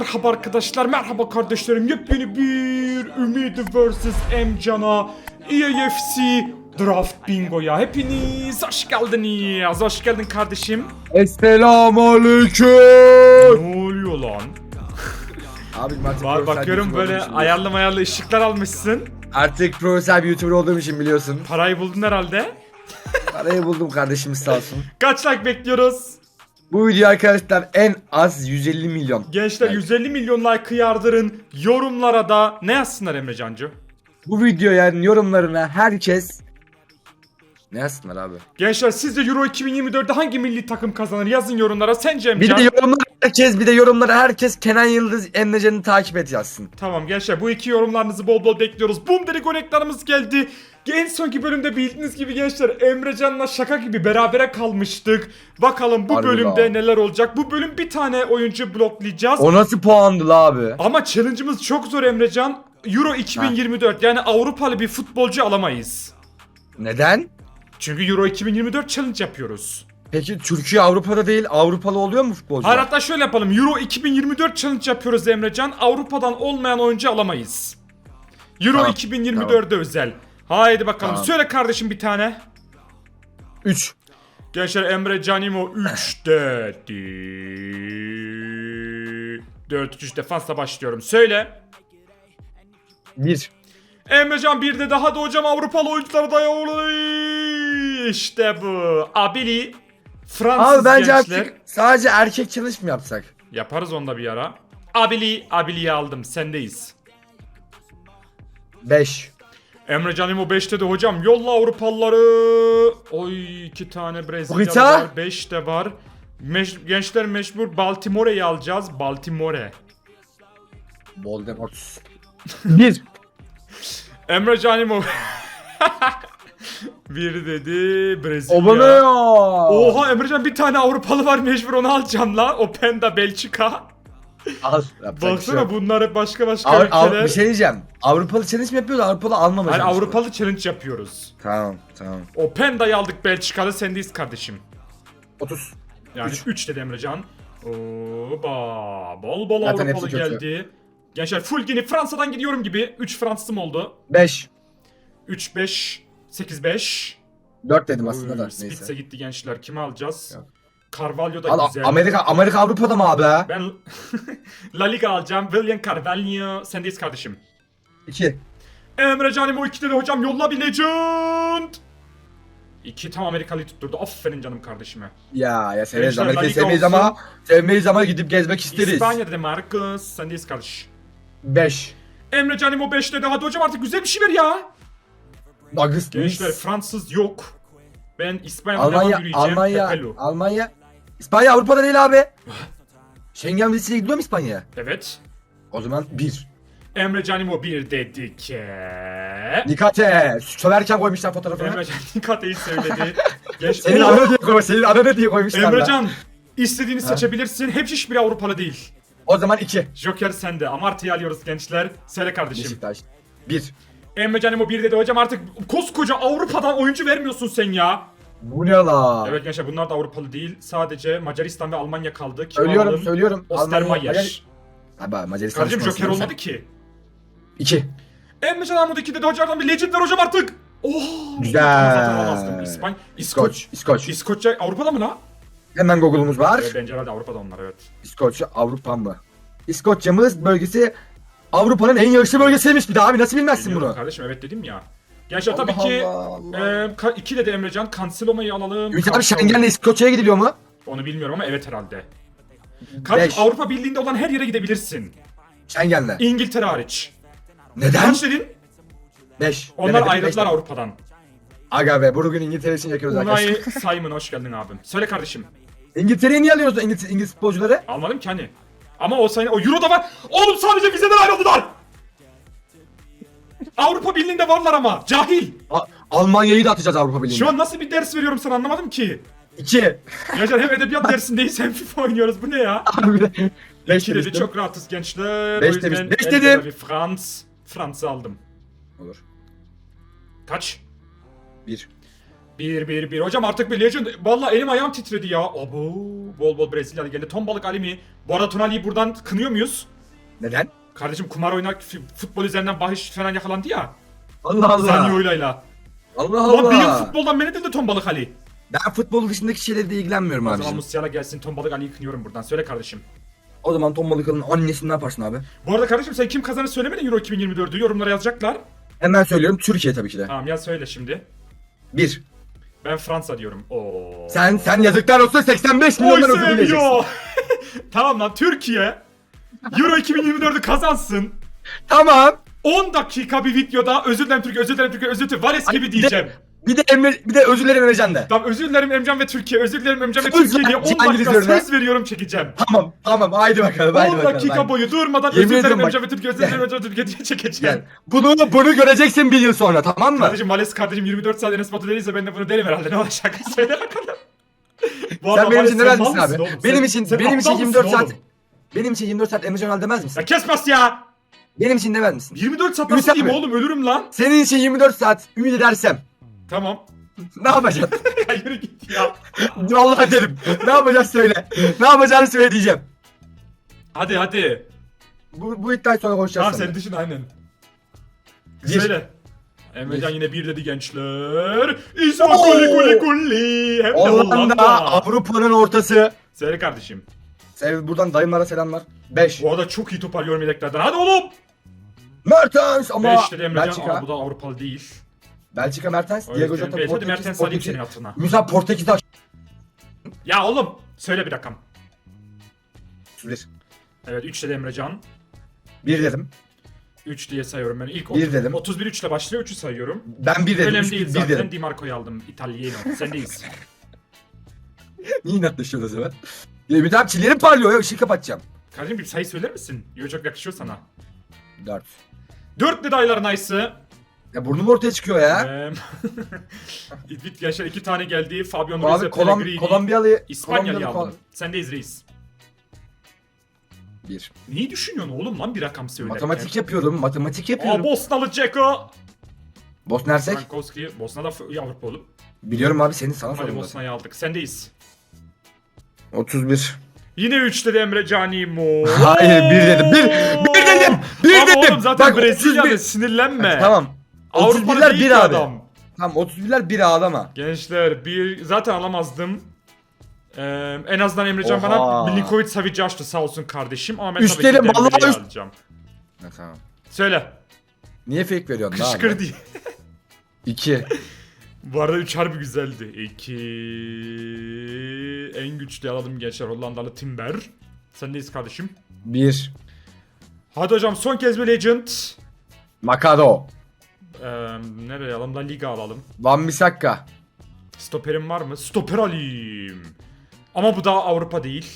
Merhaba arkadaşlar, merhaba kardeşlerim. Yepyeni bir Ümidi vs. Emcan'a EAFC Draft Bingo'ya hepiniz hoş geldiniz. Hoş geldin kardeşim. Esselamu aleyküm. Ne oluyor lan? Abi artık Var profesyonel bakıyorum YouTuber böyle olduğum için ayarlı mayarlı ışıklar almışsın. Artık profesyonel bir YouTuber olduğum için biliyorsun. Parayı buldun herhalde. Parayı buldum kardeşimiz sağ olsun. Kaç like bekliyoruz? Bu video arkadaşlar en az 150 milyon. Gençler Evet. 150 milyon like yardırın. Yorumlara da ne yazsınlar Emrecan'cı? Bu video yani yorumlarına herkes ne yazsınlar abi? Gençler sizce Euro 2024'de hangi milli takım kazanır? Yazın yorumlara. Sence Bir Emcan? de yorumlara herkes bir de yorumlara herkes Kenan Yıldız Emrecan'ı takip et yazsın. Tamam gençler bu iki yorumlarınızı bol bol bekliyoruz. Boom dedik koneklarımız geldi. En sonki bölümde bildiğiniz gibi gençler Emrecan'la şaka gibi berabere kalmıştık. Bakalım bu Harbi bölümde lan. neler olacak. Bu bölüm bir tane oyuncu bloklayacağız. O nasıl puandı la abi? Ama challenge'ımız çok zor Emrecan. Euro 2024 yani Avrupalı bir futbolcu alamayız. Neden? Çünkü Euro 2024 challenge yapıyoruz. Peki Türkiye Avrupa'da değil Avrupalı oluyor mu futbolcu? Hayır hatta şöyle yapalım. Euro 2024 challenge yapıyoruz Emrecan. Avrupa'dan olmayan oyuncu alamayız. Euro Tamam, 2024'de özel. Haydi bakalım. Tamam. Söyle kardeşim bir tane. 3. Gençler Emre Canimo 3 dedi. 4-3 defansla başlıyorum. Söyle. 1. Emrecan bir de daha da hocam Avrupalı oyunculara dayalı. İşte bu. Abili Fransız Abi bence gençler. artık sadece erkek çalış mı yapsak? Yaparız onda bir ara. Abili, Abili'yi aldım. Sendeyiz. 5. Emre Canimo 5'te de hocam yolla Avrupalıları. Oy iki tane Brezilyalı Rita? var. 5 de var. Meş- gençler meşhur Baltimore'yi alacağız. Baltimore. Voldemort. 1. Emre Canimo. bir dedi Brezilya. O bana ya. Oha Emrecan bir tane Avrupalı var mecbur onu alacağım la. O Penda Belçika. Al. yapacak bir şey Baksana yok. bunlar hep başka başka Av- av- ülkeler. bir şey diyeceğim. Avrupalı challenge mi yapıyoruz? Avrupalı almama Hayır mi? Avrupalı challenge yapıyoruz. Tamam tamam. O Penda'yı aldık Belçikalı sendeyiz kardeşim. 30. Yani Üç. 3 dedi Emrecan. Oba bol bol Zaten Avrupalı hepsi kötü. geldi. Gençler full yine Fransa'dan gidiyorum gibi. 3 Fransızım oldu. 5. 3 5 8 5. 4 dedim aslında da Spitze neyse. gitti gençler. Kimi alacağız? Yok. Carvalho da Al, güzel. Amerika Amerika Avrupa'da mı abi? Ben La Liga alacağım. William Carvalho. Sendeyiz kardeşim. 2. Emre Canim o iki dedi hocam yolla bir legend. İki tam Amerikalı tutturdu. Aferin canım kardeşime. Ya ya severiz Gençler, Amerika'yı La Liga sevmeyiz olsun. ama sevmeyiz ama gidip gezmek isteriz. İspanya'da Marcus. Sendeyiz kardeş. 5. Emre Canim o 5 dedi. Hadi hocam artık güzel bir şey ver ya. Nagız. Gençler Fransız yok. Ben İspanya'da devam Almanya yürüyeceğim. Almanya Pepelu. Almanya. İspanya Avrupa'da değil abi. Schengen vizesiyle gidiyor mu İspanya'ya? Evet. O zaman 1. Emre Canimo 1 dedik. Nikate. Söverken koymuşlar fotoğrafını. Emrecan Nikate'yi söyledi. Geç. Senin adını diye koy, senin adını diye koymuşlar. Emrecan istediğini seçebilirsin. Hep hiçbir Avrupalı değil. O zaman 2. Joker sende. Amartya'yı alıyoruz gençler. Söyle kardeşim. Beşiktaş. 1. Emre Canimo 1 dedi hocam artık koskoca Avrupa'dan oyuncu vermiyorsun sen ya. Bu ne la? Evet gençler bunlar da Avrupalı değil. Sadece Macaristan ve Almanya kaldı. Kim Söylüyorum alalım? söylüyorum. Ostermayer. Abi Macaristan Kardeşim Joker olmadı ki. 2. Emre Can Armut 2 dedi hocam bir legend ver hocam artık. Oh, Güzel. Zaten alamazdım. İspanya. İskoç. İskoç. İskoç. İskoçya Avrupa'da mı la? Hemen Google'umuz var. Evet, bence herhalde Avrupa'da onlar evet. İskoçya Avrupa mı? İskoçya'mız bölgesi Avrupa'nın en yaşlı bölgesiymiş bir daha abi nasıl bilmezsin Biliyorum bunu? Kardeşim evet dedim ya. Gençler tabii Allah ki Allah, Allah. e, ka- iki dedi Emrecan. Cancelo'yu alalım. Ümit abi Schengen'le İskoçya'ya gidiliyor mu? Onu bilmiyorum ama evet herhalde. Beş. Avrupa Birliği'nde olan her yere gidebilirsin. Schengen'le. İngiltere hariç. Neden? Kaç dedin? 5. Onlar ayrıldılar Avrupa'dan. Aga be bugün İngiltere için yakıyoruz arkadaşlar. Unai Simon hoş geldin abim. Söyle kardeşim. İngiltere'yi niye alıyoruz İngiliz, İngiliz futbolcuları? Almadım ki hani. Ama o sayı o Euro da var. Oğlum sadece vizeden ayrıldılar. Avrupa Birliği'nde varlar ama. Cahil. A- Almanya'yı da atacağız Avrupa Birliği'ne. Şu an nasıl bir ders veriyorum sana anlamadım ki. 2. Yaşar hem edebiyat dersindeyiz hem FIFA oynuyoruz. Bu ne ya? De. 5 İki dedi çok rahatız gençler. Beş o yüzden demiş. Beş dedim. Bir Frans. Fransa aldım. Olur. Kaç? 1. Bir bir bir. Hocam artık bir legend. Vallahi elim ayağım titredi ya. Abo. Bol bol Brezilyalı geldi. Ton balık Ali mi? Bu arada Tonali'yi buradan kınıyor muyuz? Neden? Kardeşim kumar oynar futbol üzerinden bahis falan yakalandı ya. Allah Allah. Zanyo'yla. Allah Lan bir yıl Allah. futboldan men edildi Ton balık Ali. Ben futbol dışındaki şeylerle de ilgilenmiyorum O zaman. Musiala gelsin Ton balık Ali'yi kınıyorum buradan. Söyle kardeşim. O zaman Tom Balıkalı'nın annesini ne yaparsın abi? Bu arada kardeşim sen kim kazanır söylemedin Euro 2024'ü. Yorumlara yazacaklar. Hemen söylüyorum Türkiye tabii ki de. Tamam ya söyle şimdi. Bir. Ben Fransa diyorum. Oo. Sen sen yazıklar olsun 85 Oy milyondan ödül vereceksin. tamam lan Türkiye Euro 2024'ü kazansın. Tamam. 10 dakika bir videoda özür dilerim Türkiye, özür dilerim Türkiye, özür dilerim Vales Ay, gibi bir de- diyeceğim. Bir de Emre, bir de özür dilerim Emrecan de. Tamam özür dilerim Emcan ve Türkiye, özür dilerim Emcan ve Söz Türkiye diye ver, 10 İngiliz dakika diyorum söz veriyorum çekeceğim. Tamam tamam haydi bakalım 10 haydi bakalım. dakika haydi. boyu durmadan Yemin özür dilerim ediyorum Emcan ve Türkiye, özür dilerim Emcan ve Türkiye diye çekeceğim. Bunu bunu göreceksin bir yıl sonra tamam mı? Kardeşim Vales kardeşim 24 saat Enes Batur değilse ben de bunu derim herhalde ne olacak söyle bakalım. Bu Sen benim Vales, için mal misin abi? oğlum? Benim Sen- için sen benim için aptal 24 mısın saat oğlum? Benim için 24 saat al demez misin? Ya kes bas ya. Benim için demez misin? 24 saat Ümit nasıl diyeyim abi. oğlum ölürüm lan. Senin için 24 saat ümit edersem Tamam. ne yapacaksın? Ya yürü git ya. Vallahi dedim. Ne yapacağız söyle. Ne yapacağını söyle diyeceğim. Hadi hadi. Bu, bu iddiayı sonra konuşacağız. Tamam sen seninle. düşün aynen. Bir. Söyle. Emrecan yine bir dedi gençler. İsmo Oo! goli goli goli. Hem de Hollanda Hollanda. Avrupa'nın ortası. Söyle kardeşim. Sev buradan dayımlara selamlar. 5. Bu arada çok iyi toparlıyorum yedeklerden. Hadi oğlum. Mertens ama 5 dedi Emrecan. Belçika. Aa, bu da Avrupalı değil. Belçika Mertens. O Diego Jota beş. Hadi Portekiz. Mertens alayım senin Portekiz. hatırına. Musa Portekiz aç. Ya oğlum. Söyle bir rakam. 1. Evet 3 dedi Emrecan. 1 dedim. 3 diye sayıyorum ben. İlk Bir 30, dedim. 31 3 ile başlıyor 3'ü sayıyorum. Ben 1 dedim. Önemli Üç- değil bir zaten. dedim. Di Marco'yu aldım. İtalyano. Sendeyiz. Niye inatlaşıyorsun o zaman? Bir daha çillerim parlıyor ya ışığı kapatacağım. Kardeşim bir sayı söyler misin? Yo çok yakışıyor sana. 4. 4 dedi Aylar Nice'ı. Ya burnum ortaya çıkıyor ya. Eee, Bit yaşar iki tane geldi. Fabio Abi Ruiz Kolom, Pellegrini. Kolombiyalı İspanya'yı Kolombiyalı aldım. Sendeyiz reis. 1. Neyi düşünüyorsun oğlum lan bir rakam söylerken? Matematik yapıyorum, matematik Aa yapıyorum. Bosnalı Ceko. Bosna Hersek. Frankowski. Bosna'da f- Avrupa olup. Biliyorum abi senin sana Hadi. Bosna'yı aldık. Sendeyiz. 31. Yine 3 dedi Emre Canimo. Hayır, bir dedim, bir- bir dedim, bir Ama dedim. oğlum zaten Bak, Brezilya'da 31 sinirlenme. Tamam. Avrupa'da 31'ler değil bir ki abi. adam. Tamam 31'ler bir ağlama. Gençler bir zaten alamazdım. Ee, en azından Emrecan Oha. bana Milinkovic Savic açtı sağ olsun kardeşim ama ben Üstelik tabii ki vallahi üst- alacağım. Ha, tamam. Söyle. Niye fake veriyorsun? Kışkır diye. 2. Bu arada 3 harbi güzeldi. 2 en güçlü alalım gençler Hollandalı Timber. Sendeyiz kardeşim. 1. Hadi hocam son kez bir legend. Makado. Ee, nereye alalım? La Liga alalım. Van Bissaka. Stoperim var mı? Stoper alayım. Ama bu da Avrupa değil.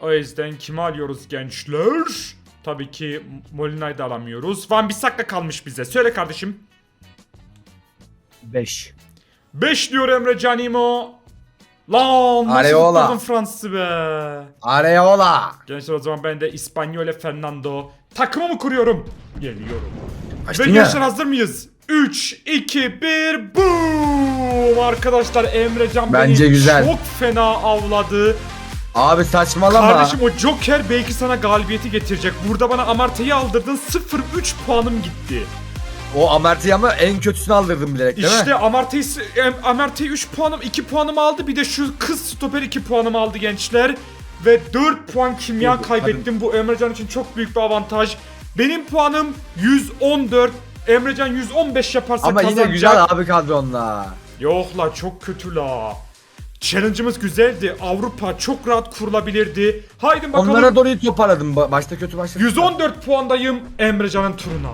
O yüzden kimi alıyoruz gençler? Tabii ki Molina'yı da alamıyoruz. Van Bissaka kalmış bize. Söyle kardeşim. 5. 5 diyor Emre Canimo. Lan nasıl Areola. tutturdun Fransız'ı be. Areola. Gençler o zaman ben de İspanyol Fernando. Takımımı kuruyorum. Geliyorum. Ve Açtın gençler ya. hazır mıyız? 3, 2, 1, boom! Arkadaşlar Emrecan Bence beni güzel. çok fena avladı. Abi saçmalama. Kardeşim o Joker belki sana galibiyeti getirecek. Burada bana Amartey'i aldırdın 0-3 puanım gitti. O Amert'i ama en kötüsünü aldırdım bilerek değil mi? İşte Amartey, Amartey 3 puanım 2 puanımı aldı. Bir de şu kız stoper 2 puanımı aldı gençler. Ve 4 puan kimya kaybettim. Bu Emrecan için çok büyük bir avantaj. Benim puanım 114. Emrecan 115 yaparsa Ama kazanacak. yine güzel abi kadronla. Yok la çok kötü la. Challenge'ımız güzeldi. Avrupa çok rahat kurulabilirdi. Haydi bakalım. Onlara doğru toparladım. Ba- Başta kötü başladı. 114 puandayım Emrecan'ın turuna.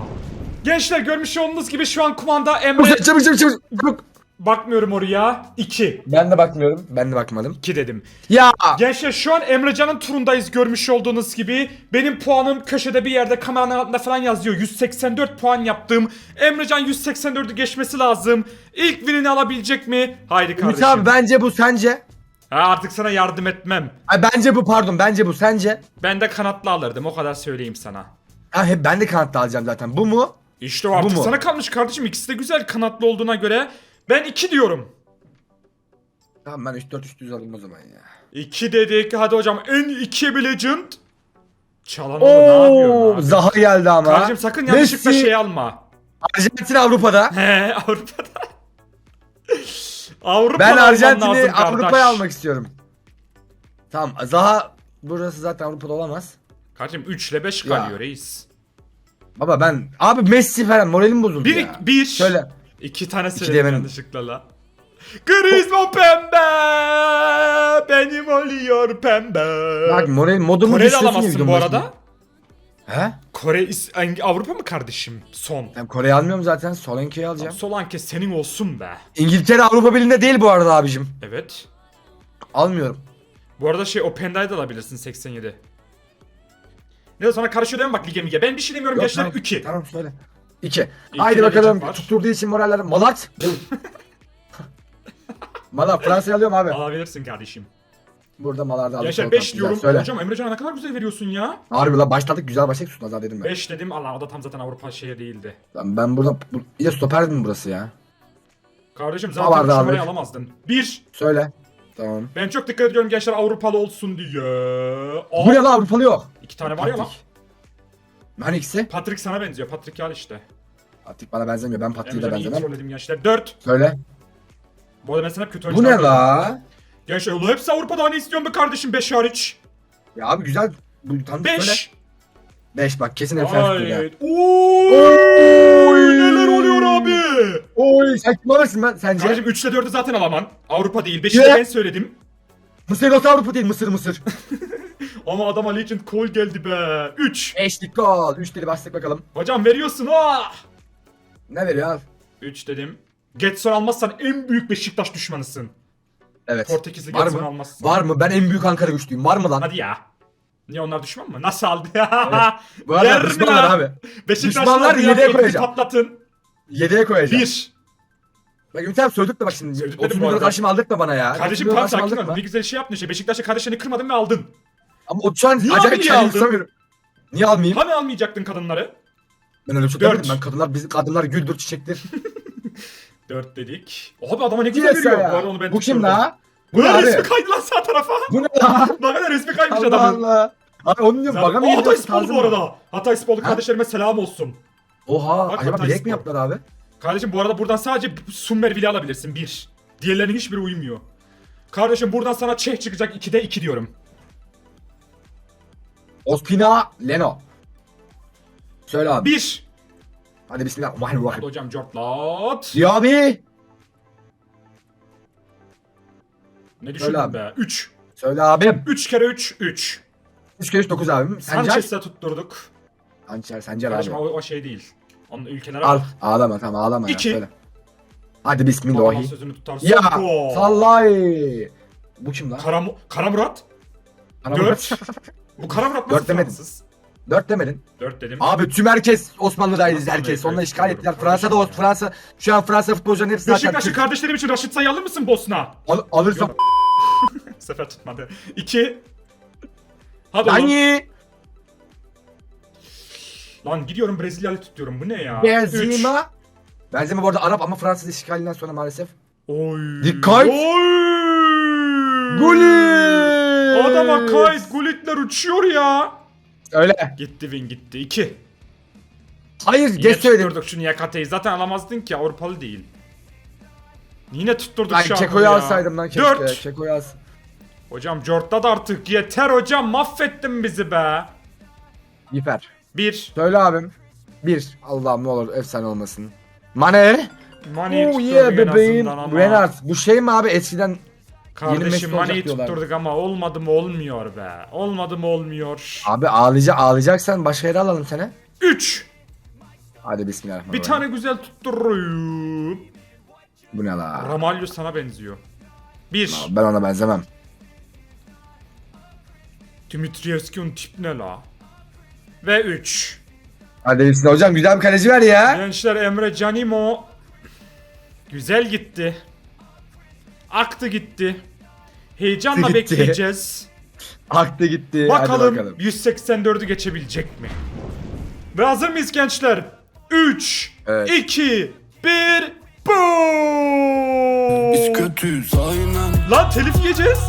Gençler görmüş olduğunuz gibi şu an kumanda Emre... Çabuk çabuk çabuk çabuk. çabuk. Bakmıyorum oraya. 2. Ben de bakmıyorum. Ben de bakmadım. 2 dedim. Ya. Gençler şu an Emrecan'ın turundayız görmüş olduğunuz gibi. Benim puanım köşede bir yerde kameranın altında falan yazıyor. 184 puan yaptım. Emrecan 184'ü geçmesi lazım. İlk winini alabilecek mi? Haydi Ümit kardeşim. abi bence bu sence. Ha, artık sana yardım etmem. Ay bence bu pardon bence bu sence. Ben de kanatlı alırdım o kadar söyleyeyim sana. Ha hep ben de kanatta alacağım zaten. Bu mu? İşte o artık mu? sana kalmış kardeşim. İkisi de güzel kanatlı olduğuna göre. Ben 2 diyorum. Tamam ben 3-4 üst düz alayım o zaman ya. 2 dedik. Hadi hocam en 2 bir legend. Çalan oğlu ne yapıyorsun abi? Zaha geldi ama. Kardeşim sakın yanlışlıkla Messi. şey alma. Arjantin Avrupa'da. He Avrupa'da. Avrupa'da Ben alman Arjantin'i lazım kardeş. Avrupa'ya almak istiyorum. Tamam Zaha burası zaten Avrupa'da olamaz. Kardeşim 3 ile 5 Ya. kalıyor reis. Baba ben abi Messi falan moralim bozuldu Bir, ya. bir. Şöyle. İki tane söyledim demedim. yanlışlıkla la. Griezmann pembe. Benim oluyor pembe. Bak moralim modumu düşürsün alamazsın bu arada. He? Kore Avrupa mı kardeşim? Son. Ben Kore'yi almıyorum zaten. Solanke'yi alacağım. Solanke senin olsun be. İngiltere Avrupa Birliği'nde değil bu arada abicim. Evet. Almıyorum. Bu arada şey Openda'yı da alabilirsin 87. Ne sana karışıyor değil mi bak lige mige? Ben bir şey demiyorum Yok, gençler tamam. 2. Tamam söyle. İki. İki Haydi de bakalım. Tutturduğu için moraller. Malat. Malat Fransa'yı alıyorum abi. Alabilirsin kardeşim. Burada Malar'da aldık. Gençler Volkan. 5 Güzel, diyorum. Söyle. Hocam Emrecan'a ne kadar güzel veriyorsun ya. Harbi la başladık güzel başladık sus nazar dedim ben. 5 dedim Allah o da tam zaten Avrupa şehir değildi. Lan Ben burada bu, ya stoper mi burası ya? Kardeşim zaten numarayı alamazdın. 1. Söyle. Tamam. Ben çok dikkat ediyorum gençler Avrupalı olsun diye. Aa, Bu ne la Avrupalı yok. İki tane var ya lan. Patrick. İkisi. Patrick sana benziyor. Patrick al işte. Patrick bana benzemiyor. Ben Patrick'e de iyi benzemem. trolledim gençler. 4. Söyle. Bu arada ben sana hep kötü Bu oyuncular ne la? Gençler ulan hepsi Avrupa'da hani istiyorum be kardeşim 5 hariç. Ya abi güzel. Bu tam söyle. 5. 5 bak kesin tuttu ya. Ay. Oy. Oy sen kim alırsın ben sence? Kardeşim 3 ile 4'ü zaten alaman. Avrupa değil. 5'i de Ya. ben söyledim. Mısır nasıl Avrupa değil Mısır Mısır. Ama adama Legend Call geldi be. 3. 5'lik gol. 3 dedi bastık bakalım. Hocam veriyorsun ah. Ne veriyor al. 3 dedim. Getson almazsan en büyük Beşiktaş düşmanısın. Evet. Portekizli Var Getson mı? almazsan. Var mı? Ben en büyük Ankara güçlüyüm. Var mı lan? Hadi ya. Niye onlar düşman mı? Nasıl aldı ya? Bu arada Yer mi düşmanlar lan? abi. Beşiktaşlılar Düşmanlar bir koyacağım. patlatın. 7'ye koyacağım. 1. Bak Ümit abi söyledik de bak şimdi. Söyledik 30 bu milyon arada. karşıma aldık mı bana ya? 30 Kardeşim tam sakin ol. Ne güzel şey yaptın işte. Beşiktaş'ta kardeşini kırmadın ve aldın. Ama o şu an Niye acayip abi niye kendimi aldın? tutamıyorum. Niye almayayım? Hani almayacaktın kadınları? Ben öyle bir şey Dört. demedim. Ben kadınlar, biz kadınlar güldür çiçektir. 4 dedik. Abi adama ne güzel Yes veriyor. ya. Bu, arada onu ben Bu kim tutturdum. la? Bu ne abi? resmi kaydı lan sağ tarafa. Bu ne la? Bak ne resmi kaymış Allah adamın. Allah. Abi onu diyorum. Baga mı Zaten- Aa, Hatay Sporlu tarzı bu mı? arada. Hatay Sporlu kardeşlerime selam olsun. Oha. Bak acaba bilek mi yaptılar abi? Kardeşim bu arada buradan sadece Summer bile alabilirsin. 1. Diğerlerinin hiçbiri uymuyor. Kardeşim buradan sana Çeh çıkacak 2'de 2 diyorum. Ospina Leno. Söyle abi. 1. Hadi bismillahirrahmanirrahim. Hocam Jortlat. Diyor abi. Ne düşündün be? 3. Söyle abim. 3 kere 3 3. 3 kere 9 abim. Sencer. Sanchez'e tutturduk. Sancer, Sencer Kardeşim abi. o, o şey değil. Onun ülkelere Al. bak. Ağlama tamam ağlama İki. ya. Söyle. Hadi Babamın bismillah. sözünü tutar. Ya Sonko. sallay. Bu kim lan? Karam Karamurat. Ana 4. Bu Karamurat nasıl Dört demedim. Fransız? 4 demedin. 4 dedim. Abi tüm herkes Osmanlı'daydı herkes. Sonra evet, işgal biliyorum. ettiler. Fransa'da o Kardeşim ya. Fransa şu an Fransa futbolcuların hepsi zaten Beşiktaşlı Türk. kardeşlerim için Raşit Say'ı alır mısın Bosna? Al, alırsam. Bu sefer tutmadı. 2. Hadi oğlum. Dani. Lan gidiyorum Brezilyalı tutuyorum. Bu ne ya? 3. Benzema. Benzema bu arada Arap ama Fransız işgalinden sonra maalesef. Oy. Dikkat. Oy. Gullit. Adama kayıt gulitler uçuyor ya. Öyle. Gitti win gitti. 2. Hayır Yine geç söyledim. tutturduk şu Niyakate'yi. Zaten alamazdın ki Avrupalı değil. Yine tutturduk Lan şu an ya. alsaydım lan keşke. 4. Keko'yu als. Hocam Jort'ta da artık yeter hocam mahvettin bizi be. Yiper. 1. Söyle abim. Bir. Allah'ım ne olur efsane olmasın. Mane. Money Oh tutturduk yeah en bebeğim. azından ama. Renard. Bu şey mi abi eskiden Yeni Kardeşim olacak diyorlar. tutturduk ama olmadı mı olmuyor be. Olmadı mı olmuyor. Abi ağlayacak ağlayacaksan başka yere alalım seni. 3. Hadi bismillahirrahmanirrahim. Bir tane güzel tutturuyorum. Bu ne la? Ramalho sana benziyor. 1. Ben ona benzemem. Dimitrievski'nin tip ne la? Ve 3. Hadi bismillah hocam güzel bir kaleci ver ya. Gençler Emre Canimo güzel gitti. Aktı gitti. Heyecanla Gitti. bekleyeceğiz. Aktı gitti. Bakalım, Hadi bakalım. 184'ü geçebilecek mi? Ve hazır mıyız gençler? 3, Evet. 2, 1, boom! Biz kötüyüz aynen Lan telif yiyeceğiz.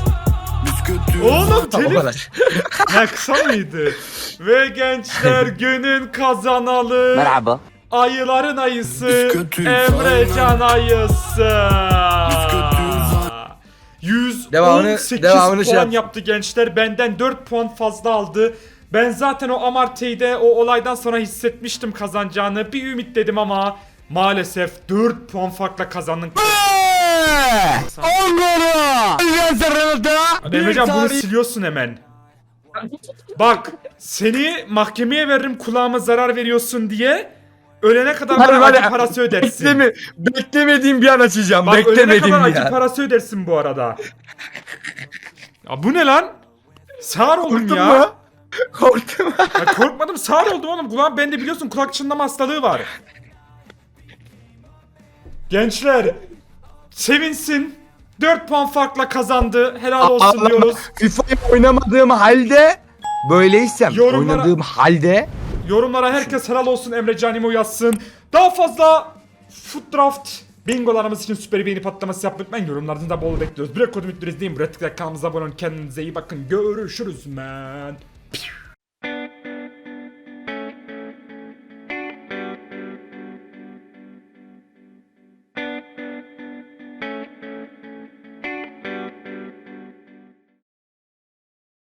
Kötüyüz Oğlum O telif. kadar. Ha kısa mıydı? Ve gençler günün kazanalı. Merhaba. Ayıların ayısı Biz kötüyüz, Emrecan ayısı. Biz kötüyüz, 118 Devamını- devamını şey puan yap. yaptı gençler. Benden 4 puan fazla aldı. Ben zaten o Amartey'de o olaydan sonra hissetmiştim kazanacağını. Bir ümit dedim ama maalesef 4 puan farkla kazandın. Emrecan bunu siliyorsun hemen. Bak seni mahkemeye veririm kulağıma zarar veriyorsun diye ölene kadar Hadi, bana hadi. acı parası ödersin. Bekleme, beklemediğim bir an açacağım. Bak ölene kadar acı ya. parası ödersin bu arada. Ya bu ne lan? Sağır oldum Korktun ya. mu? Korktum. ya. Korkmadım sağır oldum oğlum. Kulağım bende biliyorsun kulak çınlama hastalığı var. Gençler sevinsin. 4 puan farkla kazandı. Helal olsun Ağlama. diyoruz. FIFA'yı oynamadığım halde böyleysem Yorumlara- oynadığım halde Yorumlara herkes helal olsun Emre Canimo yazsın. Daha fazla Foot Draft bingolarımız için süper beğeni patlaması yapmayı unutmayın. Yorumlarınızı da bol bekliyoruz. Bir rekoru müdürüz değil mi? Buraya tıklayarak kanalımıza abone olun. Kendinize iyi bakın. Görüşürüz man.